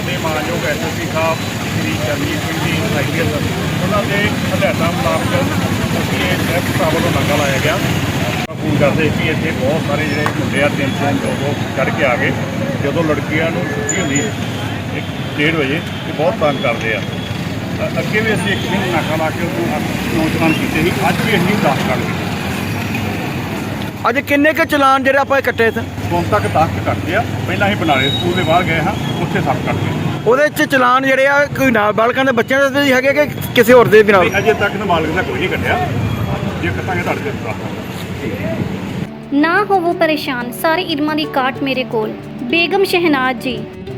ਸਾਡੇ ਮਾਨਯੋਗ ਐਸਐਸਪੀ ਸਾਹਿਬ, ਸ੍ਰੀ ਚਰਨਜੀਤ ਸਿੰਘ ਜੀ ਆਈਪੀਐਸ ਉਹਨਾਂ ਦੇ ਹਦਾਇਤਾਂ ਮੁਤਾਬਕ ਅਸੀਂ ਇਹ ਟ੍ਰੈਫਿਕ ਟਾਵਰ ਨੂੰ ਨਾਕਾ ਲਾਇਆ ਗਿਆ। ਫੋਨ ਕਰਦੇ ਕਿ ਇੱਥੇ ਬਹੁਤ ਸਾਰੇ ਜਿਹੜੇ ਮੁੰਡੇ ਆ, ਤਿੰਨ ਤਿੰਨ ਦੋ ਦੋ ਚੜ ਕੇ ਆ ਗਏ। ਜਦੋਂ ਲੜਕੀਆਂ ਨੂੰ ਛੁੱਟੀ ਹੁੰਦੀ ਹੈ ਇੱਕ ਡੇਢ ਵਜੇ, ਤੇ ਬਹੁਤ ਤੰਗ ਕਰਦੇ ਆ। ਅ- ਅੱਗੇ ਵੀ ਅਸੀਂ ਇੱਕ ਦਿਨ ਨਾਕਾ ਲਾ ਕੇ ਉਹਨੂੰ ਅੱਠ ਨੌਜਵਾਨ ਕੀਤੇ ਸੀ। ਅੱਜ ਵੀ ਅਸੀਂ 10 ਕੱਢ ਗਏ ਅੱਜ ਕਿੰਨੇ ਕੁ ਚਲਾਨ ਜਿਹੜੇ ਆਪਾਂ ਇਕੱਠੇ ਇੱਥੇ? ਹੁਣ ਤੱਕ 10 ਕੱਟਦੇ ਆ। ਪਹਿਲਾਂ ਅਸੀਂ ਬਨਾਲੇ ਸਕੂਲ ਦੇ ਬਾਹਰ ਗਏ ਹਾਂ ਉੱਥੇ ਸੱਤ ਕੱਟਦੇ ਉਹਦੇ ਚ ਚਲਾਨ ਜਿਹੜੇ ਆ ਕੋਈ ਨਾਲ ਬਾਲਕਾਂ ਦੇ ਬੱਚਿਆਂ ਦੇ ਵੀ ਹੈਗੇ ਕਿ ਕਿਸੇ ਹੋਰ ਦੇ ਵੀ ਨਾਲ? ਨਹੀਂ ਅਜੇ ਤੱਕ ਨਾਬਾਲਗ ਦਾ ਕੋਈ ਨਹੀਂ ਕੱਟਿਆ ਜੇ ਕੱਟਾਂਗੇ ਤੁਹਾਡੇ ਤੇ ਨਾ ਹੋਵੋ ਪਰੇਸ਼ਾਨ ਸਾਰੇ ਇਲਮਾਂ ਦੀ ਕਾਟ ਮੇਰੇ ਕੋਲ। ਬੇਗਮ ਸ਼ਹਿਨਾਜ਼ ਜੀ।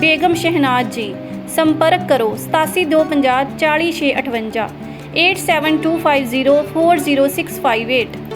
ਬੇਗਮ ਸ਼ਹਿਨਾਜ਼ ਜੀ ਸੰਪਰਕ ਕਰੋ 8725 40658 8725040658